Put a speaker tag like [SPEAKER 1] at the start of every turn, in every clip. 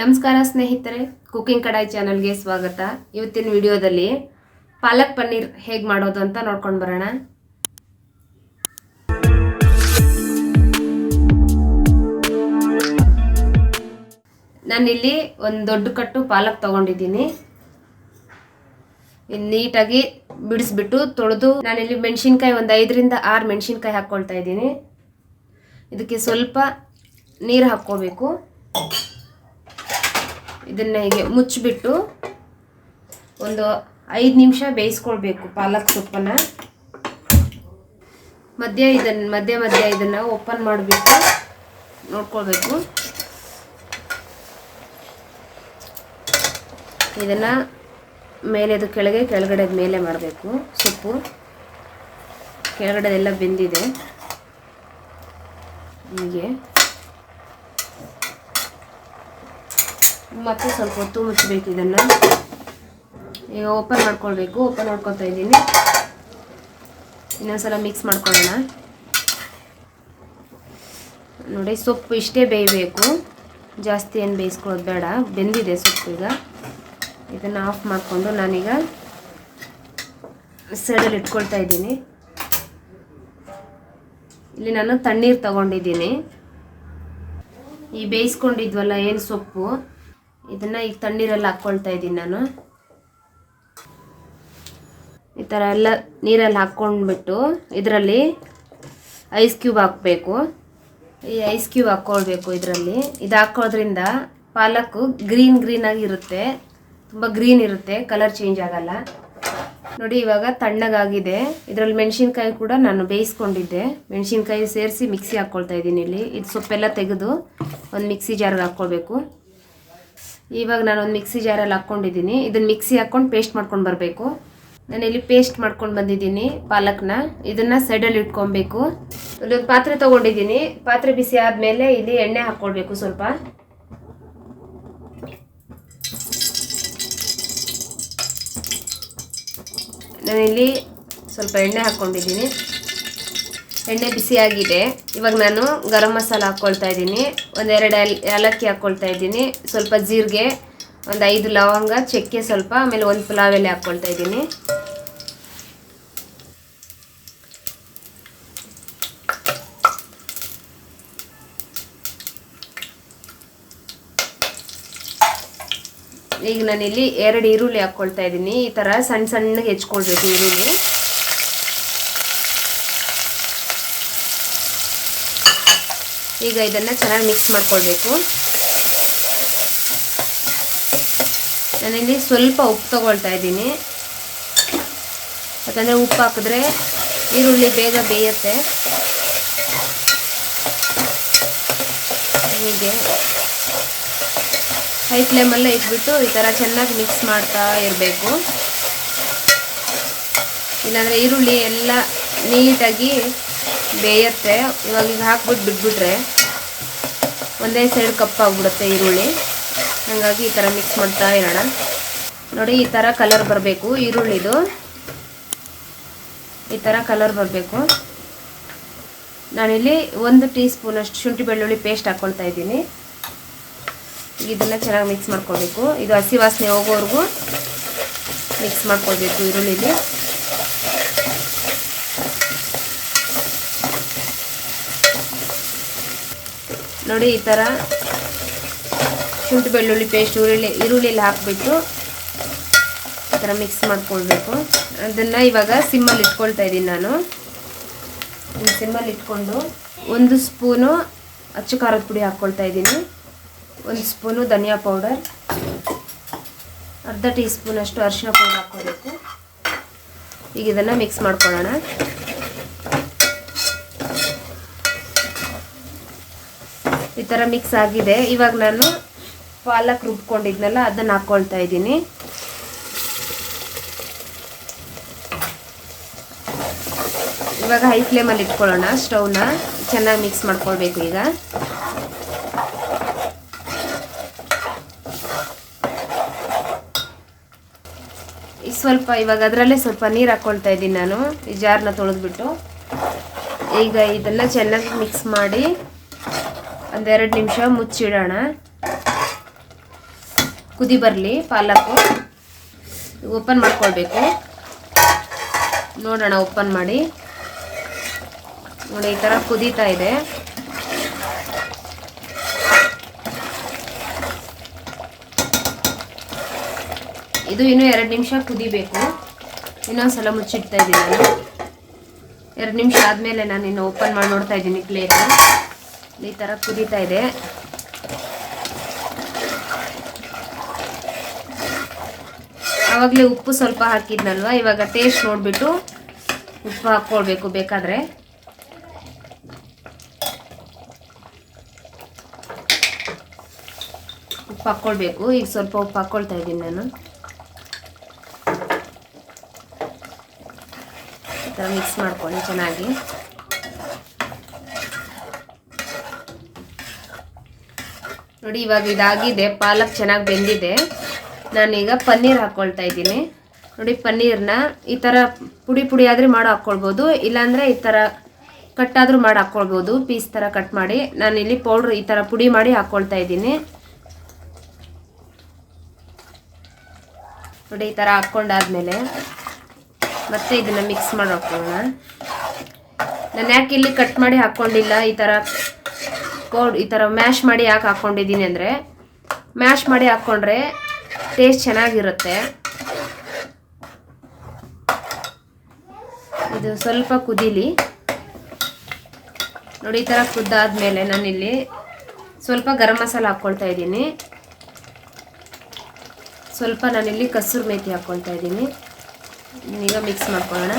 [SPEAKER 1] ನಮಸ್ಕಾರ ಸ್ನೇಹಿತರೆ ಕುಕಿಂಗ್ ಕಡಾಯಿ ಚಾನಲ್ಗೆ ಸ್ವಾಗತ. ಇವತ್ತಿನ ವಿಡಿಯೋದಲ್ಲಿ ಪಾಲಕ್ ಪನ್ನೀರ್ ಹೇಗೆ ಮಾಡೋದು ಅಂತ ನೋಡ್ಕೊಂಡು ಬರೋಣ. ನಾನಿಲ್ಲಿ ಒಂದು ದೊಡ್ಡ ಕಟ್ಟು ಪಾಲಕ್ ತಗೊಂಡಿದ್ದೀನಿ. ನೀಟಾಗಿ ಬಿಡಿಸ್ಬಿಟ್ಟು ತೊಳೆದು, ನಾನಿಲ್ಲಿ ಮೆಣಸಿನ್ಕಾಯಿ ಒಂದು ಐದರಿಂದ ಆರು ಮೆಣಸಿನ್ಕಾಯಿ ಹಾಕ್ಕೊಳ್ತಾ ಇದ್ದೀನಿ. ಇದಕ್ಕೆ ಸ್ವಲ್ಪ ನೀರು ಹಾಕ್ಕೋಬೇಕು. ಇದನ್ನ ಹೀಗೆ ಮುಚ್ಚಿಬಿಟ್ಟು ಒಂದು ಐದು ನಿಮಿಷ ಬೇಯಿಸ್ಕೊಳ್ಬೇಕು ಪಾಲಕ್ ಸೊಪ್ಪನ್ನು. ಮಧ್ಯ ಇದನ್ನು ಮಧ್ಯ ಮಧ್ಯ ಇದನ್ನು ಓಪನ್ ಮಾಡಿಬಿಟ್ಟು ನೋಡ್ಕೊಳ್ಬೇಕು. ಇದನ್ನು ಮೇಲೆದು ಕೆಳಗೆ ಕೆಳಗಡೆ ಮೇಲೆ ಮಾಡಬೇಕು ಸೊಪ್ಪು. ಕೆಳಗಡೆದೆಲ್ಲ ಬೆಂದಿದೆ. ಹೀಗೆ. ಮತ್ತೆ ಸ್ವಲ್ಪ ಹೊತ್ತು ಮುಚ್ಚಬೇಕು ಇದನ್ನು. ಈಗ ಓಪನ್ ಮಾಡ್ಕೊಳ್ಬೇಕು ಓಪನ್ ಮಾಡ್ಕೊತಾ ಇದ್ದೀನಿ. ಇನ್ನೊಂದ್ಸಲ ಮಿಕ್ಸ್ ಮಾಡ್ಕೊಳ್ಳೋಣ. ನೋಡಿ, ಸೊಪ್ಪು ಇಷ್ಟೇ ಬೇಯಬೇಕು. ಜಾಸ್ತಿ ಏನು ಬೇಯಿಸ್ಕೊಳ್ಳೋದು ಬೇಡ. ಬೆಂದಿದೆ ಸೊಪ್ಪು ಈಗ. ಇದನ್ನು ಆಫ್ ಮಾಡಿಕೊಂಡು ನಾನೀಗ ಸೈಡಲ್ಲಿ ಇಟ್ಕೊಳ್ತಾ ಇದ್ದೀನಿ. ಇಲ್ಲಿ ನಾನು ತಣ್ಣೀರು ತಗೊಂಡಿದ್ದೀನಿ. ಈ ಬೇಯಿಸ್ಕೊಂಡಿದ್ವಲ್ಲ ಏನು ಸೊಪ್ಪು? ಇದನ್ನು ಈಗ ತಣ್ಣೀರಲ್ಲಿ ಹಾಕ್ಕೊಳ್ತಾ ಇದ್ದೀನಿ ನಾನು. ಈ ಥರ ಎಲ್ಲ ನೀರಲ್ಲಿ ಹಾಕ್ಕೊಂಡ್ಬಿಟ್ಟು ಇದರಲ್ಲಿ ಐಸ್ ಕ್ಯೂಬ್ ಹಾಕಬೇಕು. ಈ ಐಸ್ ಕ್ಯೂಬ್ ಹಾಕ್ಕೊಳ್ಬೇಕು ಇದರಲ್ಲಿ. ಇದು ಹಾಕೋದ್ರಿಂದ ಪಾಲಕ್ಕು ಗ್ರೀನ್ ಗ್ರೀನಾಗಿ ಇರುತ್ತೆ. ತುಂಬ ಗ್ರೀನ್ ಇರುತ್ತೆ, ಕಲರ್ ಚೇಂಜ್ ಆಗಲ್ಲ. ನೋಡಿ, ಇವಾಗ ತಣ್ಣಗಾಗಿದೆ. ಇದರಲ್ಲಿ ಮೆಣಸಿನ್ಕಾಯಿ ಕೂಡ ನಾನು ಬೇಯಿಸ್ಕೊಂಡಿದ್ದೆ. ಮೆಣಸಿನ್ಕಾಯಿ ಸೇರಿಸಿ ಮಿಕ್ಸಿ ಹಾಕ್ಕೊಳ್ತಾ ಇದ್ದೀನಿ ಇಲ್ಲಿ. ಇದು ಸೊಪ್ಪೆಲ್ಲ ತೆಗೆದು ಒಂದು ಮಿಕ್ಸಿ ಜಾರ್ಗೆ ಹಾಕ್ಕೊಳ್ಬೇಕು ಇವಾಗ ಒಂದು ಮಿಕ್ಸಿ ಜಾರಲ್ಲಿ ಹಾಕ್ಕೊಂಡಿದ್ದೀನಿ ಇದನ್ನು ಮಿಕ್ಸಿ ಹಾಕ್ಕೊಂಡು ಪೇಸ್ಟ್ ಮಾಡ್ಕೊಂಡು ಬರಬೇಕು. ನಾನು ಇಲ್ಲಿ ಪೇಸ್ಟ್ ಮಾಡ್ಕೊಂಡು ಬಂದಿದ್ದೀನಿ ಪಾಲಕ್ನ. ಇದನ್ನು ಸೈಡಲ್ಲಿ ಇಟ್ಕೊಬೇಕು. ಇಲ್ಲೊಂದು ಪಾತ್ರೆ ತೊಗೊಂಡಿದ್ದೀನಿ. ಪಾತ್ರೆ ಬಿಸಿ ಆದಮೇಲೆ ಇಲ್ಲಿ ಎಣ್ಣೆ ಹಾಕ್ಕೊಳ್ಬೇಕು ಸ್ವಲ್ಪ. ನಾನಿಲ್ಲಿ ಸ್ವಲ್ಪ ಎಣ್ಣೆ ಹಾಕ್ಕೊಂಡಿದ್ದೀನಿ ಎಣ್ಣೆ ಬಿಸಿಯಾಗಿದೆ. ಇವಾಗ ನಾನು ಗರಂ ಮಸಾಲ ಹಾಕ್ಕೊಳ್ತಾ ಇದ್ದೀನಿ. ಒಂದೆರಡು ಏಲ್ ಏಲಕ್ಕಿ ಹಾಕ್ಕೊಳ್ತಾ ಇದ್ದೀನಿ. ಸ್ವಲ್ಪ ಜೀರಿಗೆ, ಒಂದು ಐದು ಲವಂಗ, ಚಕ್ಕೆ ಸ್ವಲ್ಪ, ಆಮೇಲೆ ಒಂದು ಪುಲಾವ್ ಎಲೆ ಹಾಕ್ಕೊಳ್ತಾ ಇದ್ದೀನಿ. ಈಗ ನಾನಿಲ್ಲಿ ಎರಡು ಈರುಳ್ಳಿ ಹಾಕ್ಕೊಳ್ತಾ ಇದ್ದೀನಿ. ಈ ಥರ ಸಣ್ಣ ಸಣ್ಣಗೆ ಹೆಚ್ಕೊಳ್ಬೇಕು ಈರುಳ್ಳಿ. ಈಗ ಇದನ್ನು ಚೆನ್ನಾಗಿ ಮಿಕ್ಸ್ ಮಾಡ್ಕೊಳ್ಬೇಕು. ನಾನಿಲ್ಲಿ ಸ್ವಲ್ಪ ಉಪ್ಪು ತಗೊಳ್ತಾ ಇದ್ದೀನಿ. ಯಾಕಂದರೆ ಉಪ್ಪು ಹಾಕಿದ್ರೆ ಈರುಳ್ಳಿ ಬೇಗ ಬೇಯುತ್ತೆ. ಹೀಗೆ. ಹೈ ಫ್ಲೇಮಲ್ಲೇ ಇಟ್ಬಿಟ್ಟು ಈ ಥರ ಚೆನ್ನಾಗಿ ಮಿಕ್ಸ್ ಮಾಡ್ತಾ ಇರಬೇಕು. ಇಲ್ಲಾಂದರೆ ಈರುಳ್ಳಿ ಎಲ್ಲ ನೀಟಾಗಿ ಬೇಯುತ್ತೆ. ಇವಾಗ ಈಗ ಹಾಕ್ಬಿಟ್ಟು ಬಿಟ್ಬಿಟ್ರೆ ಒಂದೇ ಸೈಡ್ ಕಪ್ಪಾಗ್ಬಿಡುತ್ತೆ ಈರುಳ್ಳಿ. ಹಾಗಾಗಿ ಈ ಥರ ಮಿಕ್ಸ್ ಮಾಡ್ತಾ ಇರೋಣ. ನೋಡಿ, ಈ ಥರ ಕಲರ್ ಬರಬೇಕು ಈರುಳ್ಳಿದು. ಈ ಥರ ಕಲರ್ ಬರಬೇಕು. ನಾನಿಲ್ಲಿ ಒಂದು ಟೀ ಸ್ಪೂನಷ್ಟು ಶುಂಠಿ ಬೆಳ್ಳುಳ್ಳಿ ಪೇಸ್ಟ್ ಹಾಕ್ಕೊಳ್ತಾ ಇದ್ದೀನಿ. ಇದನ್ನು ಚೆನ್ನಾಗಿ ಮಿಕ್ಸ್ ಮಾಡ್ಕೋಬೇಕು. ಇದು ಹಸಿ ವಾಸನೆ ಹೋಗೋವರೆಗೂ ಮಿಕ್ಸ್ ಮಾಡ್ಕೊಳ್ಬೇಕು ಈರುಳ್ಳಿಲಿ. ನೋಡಿ, ಈ ಥರ ಶುಂಠಿ, ಬೆಳ್ಳುಳ್ಳಿ ಪೇಸ್ಟ್ ಈರುಳ್ಳಿ ಈರುಳ್ಳಿಲಿ ಹಾಕಿಬಿಟ್ಟು ಈ ಥರ ಮಿಕ್ಸ್ ಮಾಡ್ಕೊಳ್ಬೇಕು. ಅದನ್ನು ಇವಾಗ ಸಿಮ್ಮಲ್ಲಿ ಇಟ್ಕೊಳ್ತಾ ಇದ್ದೀನಿ ನಾನು. ಸಿಮ್ಮಲ್ಲಿ ಇಟ್ಕೊಂಡು ಒಂದು ಸ್ಪೂನು ಅಚ್ಚು ಖಾರದ ಪುಡಿ ಹಾಕ್ಕೊಳ್ತಾ ಇದ್ದೀನಿ. ಒಂದು ಸ್ಪೂನು ಧನಿಯಾ ಪೌಡರ್. ಅರ್ಧ ಟೀ ಸ್ಪೂನಷ್ಟು ಅರಿಶಿನ ಪೌಡರ್ ಹಾಕ್ಕೋಬೇಕು ಈಗ ಇದನ್ನು ಮಿಕ್ಸ್ ಮಾಡ್ಕೊಳ್ಳೋಣ. ಈ ಥರ ಮಿಕ್ಸ್ ಆಗಿದೆ. ಇವಾಗ ನಾನು ಪಾಲಕ್ ರುಬ್ಕೊಂಡಿದ್ನಲ್ಲ, ಅದನ್ನು ಹಾಕ್ಕೊಳ್ತಾ ಇದ್ದೀನಿ. ಇವಾಗ ಹೈ ಫ್ಲೇಮಲ್ಲಿ ಇಟ್ಕೊಳ್ಳೋಣ ಸ್ಟವ್ನ ಚೆನ್ನಾಗಿ ಮಿಕ್ಸ್ ಮಾಡ್ಕೊಳ್ಬೇಕು ಈಗ. ಸ್ವಲ್ಪ ಇವಾಗ ಅದರಲ್ಲೇ ಸ್ವಲ್ಪ ನೀರು ಹಾಕ್ಕೊಳ್ತಾ ಇದ್ದೀನಿ ನಾನು, ಈ ಜಾರ್ನ ತೊಳೆದ್ಬಿಟ್ಟು. ಈಗ ಇದನ್ನು ಚೆನ್ನಾಗಿ ಮಿಕ್ಸ್ ಮಾಡಿ ಒಂದೆರಡು ನಿಮಿಷ ಮುಚ್ಚಿಡೋಣ. ಕುದಿ ಬರಲಿ, ಪಾಲಕ್ಕು. ಓಪನ್ ಮಾಡ್ಕೊಳ್ಬೇಕು. ನೋಡೋಣ, ಓಪನ್ ಮಾಡಿ. ನೋಡಿ, ಈ ಥರ ಕುದೀತಾ ಇದೆ. ಇದು ಇನ್ನೂ ಎರಡು ನಿಮಿಷ ಕುದಿಬೇಕು. ಇನ್ನೊಂದ್ಸಲ ಮುಚ್ಚಿಡ್ತಾ ಇದ್ದೀನಿ ನಾನು. ಎರಡು ನಿಮಿಷ ಆದಮೇಲೆ ನಾನು ಇನ್ನು ಓಪನ್ ಮಾಡಿ ನೋಡ್ತಾ ಇದ್ದೀನಿ ಪ್ಲೇಟು. ಈ ಥರ ಕುದೀತಾ ಇದೆ. ಆವಾಗಲೇ ಉಪ್ಪು ಸ್ವಲ್ಪ ಹಾಕಿದ್ನಲ್ವ? ಇವಾಗ ಟೇಸ್ಟ್ ನೋಡಿಬಿಟ್ಟು ಉಪ್ಪು ಹಾಕ್ಕೊಳ್ಬೇಕು ಬೇಕಾದರೆ. ಉಪ್ಪು ಹಾಕ್ಕೊಳ್ಬೇಕು ಈಗ ಸ್ವಲ್ಪ ಉಪ್ಪು ಹಾಕ್ಕೊಳ್ತಾ ಇದ್ದೀನಿ ನಾನು. ಈ ಥರ ಮಿಕ್ಸ್ ಮಾಡ್ಕೊಳ್ಳಿ ಚೆನ್ನಾಗಿ. ನೋಡಿ, ಇವಾಗ ಇದಾಗಿದೆ, ಪಾಲಕ್ ಚೆನ್ನಾಗಿ ಬೆಂದಿದೆ. ನಾನೀಗ ಪನ್ನೀರ್ ಹಾಕ್ಕೊಳ್ತಾ ಇದ್ದೀನಿ. ನೋಡಿ, ಪನ್ನೀರ್ನ ಈ ಥರ ಪುಡಿ ಪುಡಿ ಆದರೆ ಮಾಡಿ ಹಾಕ್ಕೊಳ್ಬೋದು ಇಲ್ಲಾಂದರೆ ಈ ಥರ ಕಟ್ಟಾದರೂ ಮಾಡಿ ಹಾಕ್ಕೊಳ್ಬೋದು ಪೀಸ್ ಥರ ಕಟ್ ಮಾಡಿ. ನಾನಿಲ್ಲಿ ಪೌಡ್ರ್ ಈ ಥರ ಪುಡಿ ಮಾಡಿ ಹಾಕ್ಕೊಳ್ತಾ ಇದ್ದೀನಿ. ನೋಡಿ, ಈ ಥರ ಹಾಕ್ಕೊಂಡಾದ್ಮೇಲೆ ಮತ್ತೆ ಇದನ್ನು ಮಿಕ್ಸ್ ಮಾಡಿ ಹಾಕ್ಕೊಳ್ಳೋಣ ನಾನು ಯಾಕೆ ಇಲ್ಲಿ ಕಟ್ ಮಾಡಿ ಹಾಕ್ಕೊಂಡಿಲ್ಲ ಈ ಥರ ಪೌಡ್ ಈ ಥರ ಮ್ಯಾಶ್ ಮಾಡಿ ಯಾಕೆ ಹಾಕ್ಕೊಂಡಿದ್ದೀನಿ ಅಂದರೆ, ಮ್ಯಾಶ್ ಮಾಡಿ ಹಾಕ್ಕೊಂಡ್ರೆ ಟೇಸ್ಟ್ ಚೆನ್ನಾಗಿರುತ್ತೆ. ಇದು ಸ್ವಲ್ಪ ಕುದೀಲಿ. ನೋಡಿ, ಈ ಥರ ಕುದ್ದಾದ್ಮೇಲೆ ನಾನಿಲ್ಲಿ ಸ್ವಲ್ಪ ಗರಂ ಮಸಾಲ ಹಾಕ್ಕೊಳ್ತಾ ಇದ್ದೀನಿ. ಸ್ವಲ್ಪ ನಾನಿಲ್ಲಿ ಕಸೂರು ಮೇಥಿ ಹಾಕ್ಕೊಳ್ತಾ ಇದ್ದೀನಿ. ಈಗ ಮಿಕ್ಸ್ ಮಾಡ್ಕೊಳ್ಳೋಣ.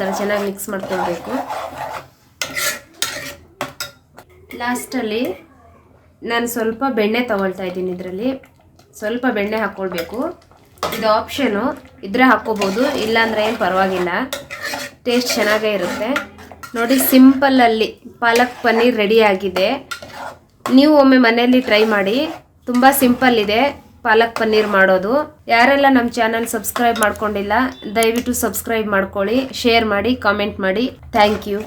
[SPEAKER 1] ಥರ ಚೆನ್ನಾಗಿ ಮಿಕ್ಸ್ ಮಾಡ್ಕೊಳ್ಬೇಕು. ಲಾಸ್ಟಲ್ಲಿ ನಾನು ಸ್ವಲ್ಪ ಬೆಣ್ಣೆ ತಗೊಳ್ತಾ ಇದ್ದೀನಿ ಇದರಲ್ಲಿ. ಸ್ವಲ್ಪ ಬೆಣ್ಣೆ ಹಾಕ್ಕೊಳ್ಬೇಕು. ಇದು ಆಪ್ಷನು. ಇದ್ರೆ ಹಾಕ್ಕೋಬೋದು. ಇಲ್ಲಾಂದ್ರೆ ಏನು ಪರವಾಗಿಲ್ಲ. ಟೇಸ್ಟ್ ಚೆನ್ನಾಗೇ ಇರುತ್ತೆ. ನೋಡಿ, ಸಿಂಪಲಲ್ಲಿ ಪಾಲಕ್ ಪನ್ನೀರ್ ರೆಡಿ ಆಗಿದೆ. ನೀವು ಒಮ್ಮೆ ಮನೆಯಲ್ಲಿ ಟ್ರೈ ಮಾಡಿ. ತುಂಬ ಸಿಂಪಲ್ ಇದೆ. ಪಾಲಕ್ ಪನ್ನೀರ್ ಮಾಡೋದು. ಯಾರೆಲ್ಲ ನಮ್ಮ ಚಾನಲ್ ಸಬ್ಸ್ಕ್ರೈಬ್ ಮಾಡ್ಕೊಂಡಿಲ್ಲ, ದಯವಿಟ್ಟು ಸಬ್ಸ್ಕ್ರೈಬ್ ಮಾಡ್ಕೊಳ್ಳಿ ಶೇರ್ ಮಾಡಿ ಕಾಮೆಂಟ್ ಮಾಡಿ. Thank you